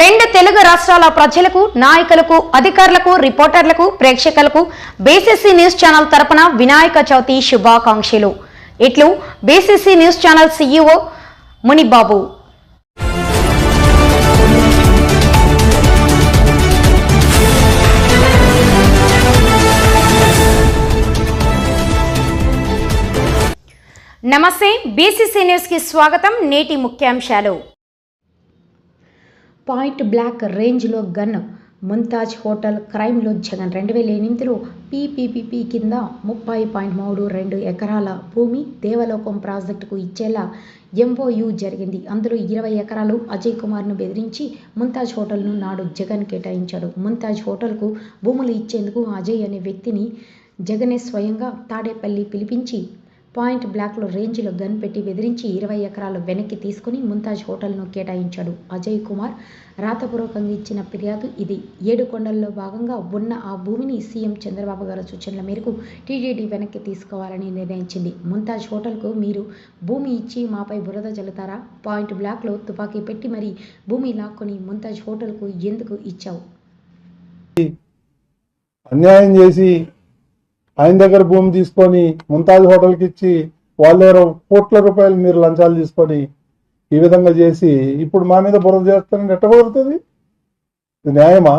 రెండు తెలుగు రాష్ట్రాల ప్రజలకు నాయకులకు అధికారులకు రిపోర్టర్లకు ప్రేక్షకులకు బీసీసీ న్యూస్ ఛానల్ తరపున వినాయక చవితి శుభాకాంక్షలు. ఇట్లు BCC news channel CEO Munibabu. నమస్తే బీసీసీ న్యూస్కి స్వాగతం నేటి ముఖ్యాంశాలు. పాయింట్ బ్లాక్ రేంజ్లో గన్ ముంతాజ్ హోటల్ క్రైమ్లో జగన్ రెండు వేల ఎనిమిదిలో పీపీపీపీ కింద ముప్పై పాయింట్ మూడు రెండు ఎకరాల భూమి దేవలోకం ప్రాజెక్టుకు ఇచ్చేలా ఎంఓయూ జరిగింది. అందులో ఇరవై ఎకరాలు అజయ్ కుమార్ను బెదిరించి ముంతాజ్ హోటల్ను నాడు జగన్ కేటాయించాడు. ముంతాజ్ హోటల్కు భూములు ఇచ్చేందుకు అజయ్ అనే వ్యక్తిని జగనే స్వయంగా తాడేపల్లి పిలిపించి పాయింట్ బ్లాక్లో రేంజ్లో గన్ పెట్టి బెదిరించి ఇరవై ఎకరాలు వెనక్కి తీసుకుని ముంతాజ్ హోటల్ను కేటాయించాడు. అజయ్ కుమార్ రాతపూర్వకంగా ఇచ్చిన ఫిర్యాదు ఇది. ఏడు కొండల్లో భాగంగా ఉన్న ఆ భూమిని సీఎం చంద్రబాబు గారి సూచనల మేరకు టీడీడీ వెనక్కి తీసుకోవాలని నిర్ణయించింది. ముంతాజ్ హోటల్కు మీరు భూమి ఇచ్చి మాపై బురద జల్లుతారా? పాయింట్ బ్లాక్లో తుపాకీ పెట్టి మరి భూమి లాక్కొని ముంతాజ్ హోటల్కు ఎందుకు ఇచ్చావు? అన్యాయం చేసి ఆయన దగ్గర భూమి తీసుకొని ముంతాజ్ హోటల్కి ఇచ్చి వాళ్ళెవరో కోట్ల రూపాయలు మీరు లంచాలు తీసుకొని ఈ విధంగా చేసి ఇప్పుడు మా మీద బురద చేస్తానని ఎట్ట కుదురుతుంది? ఇది న్యాయమా?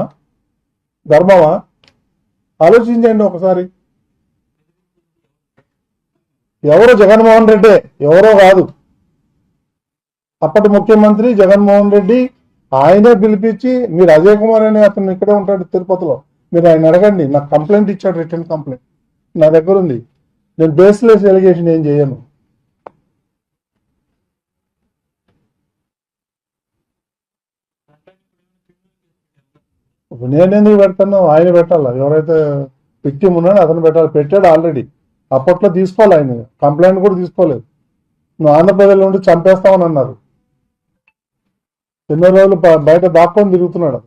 ధర్మమా? ఆలోచించండి ఒకసారి. ఎవరో జగన్మోహన్ రెడ్డి? ఎవరో కాదు. అప్పటి ముఖ్యమంత్రి జగన్మోహన్ రెడ్డి ఆయనే పిలిపించి మీరు అజయ్ కుమార్ అనే అతను ఇక్కడే ఉంటాడు తిరుపతిలో. మీరు ఆయన అడగండి. నాకు కంప్లైంట్ ఇచ్చాడు రిటర్న్ కంప్లైంట్. నా దగ్గర ఉంది. నేను బేస్లెస్ ఎలిగేషన్ ఏం చేయను. ఇప్పుడు నేను ఎందుకు పెడతాను? ఆయన పెట్టాలా? ఎవరైతే విక్టిమ్ ఉన్నాడో అతను పెట్టాలి. పెట్టాడు ఆల్రెడీ అప్పట్లో తీసుకోవాలి ఆయన. కంప్లైంట్ కూడా తీసుకోలేదు. నువ్వు ఆంధ్రప్రదేశ్లో ఉండి చంపేస్తామని అన్నారు. ఎన్నో రోజులు బయట దాక్కొని తిరుగుతున్నాడు